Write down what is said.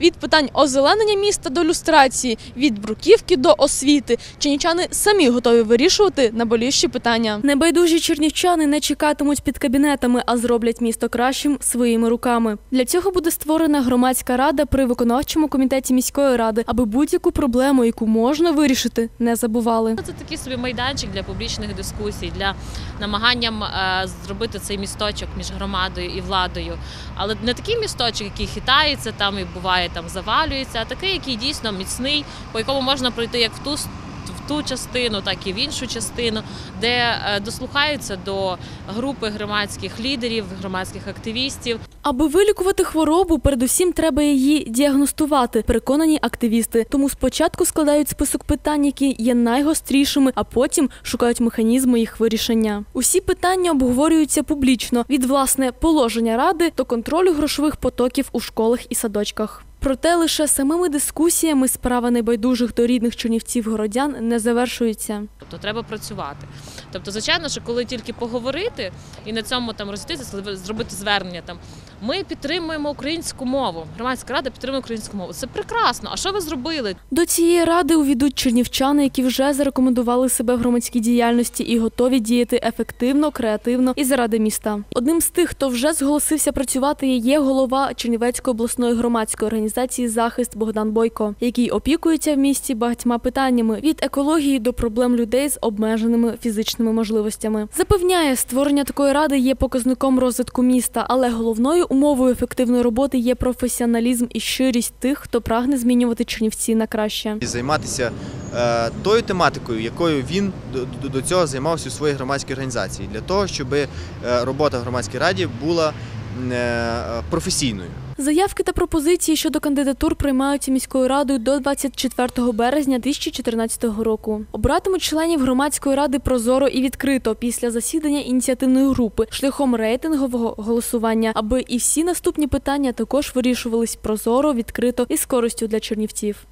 Від питань озеленення міста до люстрації, від бруківки до освіти. Чинічани самі готові вирішувати наболівші питання. Небайдужі чернівчани не чекатимуть під кабінетами, а зроблять місто кращим своїми руками. Для цього буде створена громадська рада при виконавчому комітеті міської ради, аби будь-яку проблему, яку можна вирішити, не забували. Це такий собі майданчик для публічних дискусій, для намаганням е, зробити цей місточок між громадою і владою. Але не такий місточок, який хитається там і буває там завалюється, а такий, який дійсно міцний, по якому можна пройти як в ту в ту частину, так і в іншу частину, де е, дослухаються до групи громадських лідерів, громадських активістів. Аби вилікувати хворобу, передусім треба її діагностувати, переконані активісти. Тому спочатку складають список питань, які є найгострішими, а потім шукають механізми їх вирішення. Усі питання обговорюються публічно від власне положення ради до контролю грошових потоків у школах і садочках. Проте лише самими дискусіями справа небайдужих до рідних чернівців городян не завершується. Тобто треба працювати. Тобто, звичайно, що коли тільки поговорити і на цьому там розійтися, зробити звернення там. Ми підтримуємо українську мову. Громадська рада підтримує українську мову. Це прекрасно. А що ви зробили? До цієї ради увійдуть чернівчани, які вже зарекомендували себе в громадській діяльності і готові діяти ефективно, креативно і заради міста. Одним з тих, хто вже зголосився працювати, є голова Чернівецької обласної громадської організації Захист Богдан Бойко, який опікується в місті багатьма питаннями від екології до проблем людей з обмеженими фізичними можливостями. Запевняє, створення такої ради є показником розвитку міста, але головною умовою ефективної роботи є професіоналізм і щирість тих, хто прагне змінювати Чернівці на краще. займатися е, тою тематикою, якою він до цього займався у своїй громадській організації, для того, щоб е, робота в громадській раді була е, професійною. Заявки та пропозиції щодо кандидатур приймаються міською радою до 24 березня 2014 року. Обратимуть членів громадської ради прозоро і відкрито після засідання ініціативної групи шляхом рейтингового голосування, аби і всі наступні питання також вирішувались прозоро, відкрито і з користю для чернівців.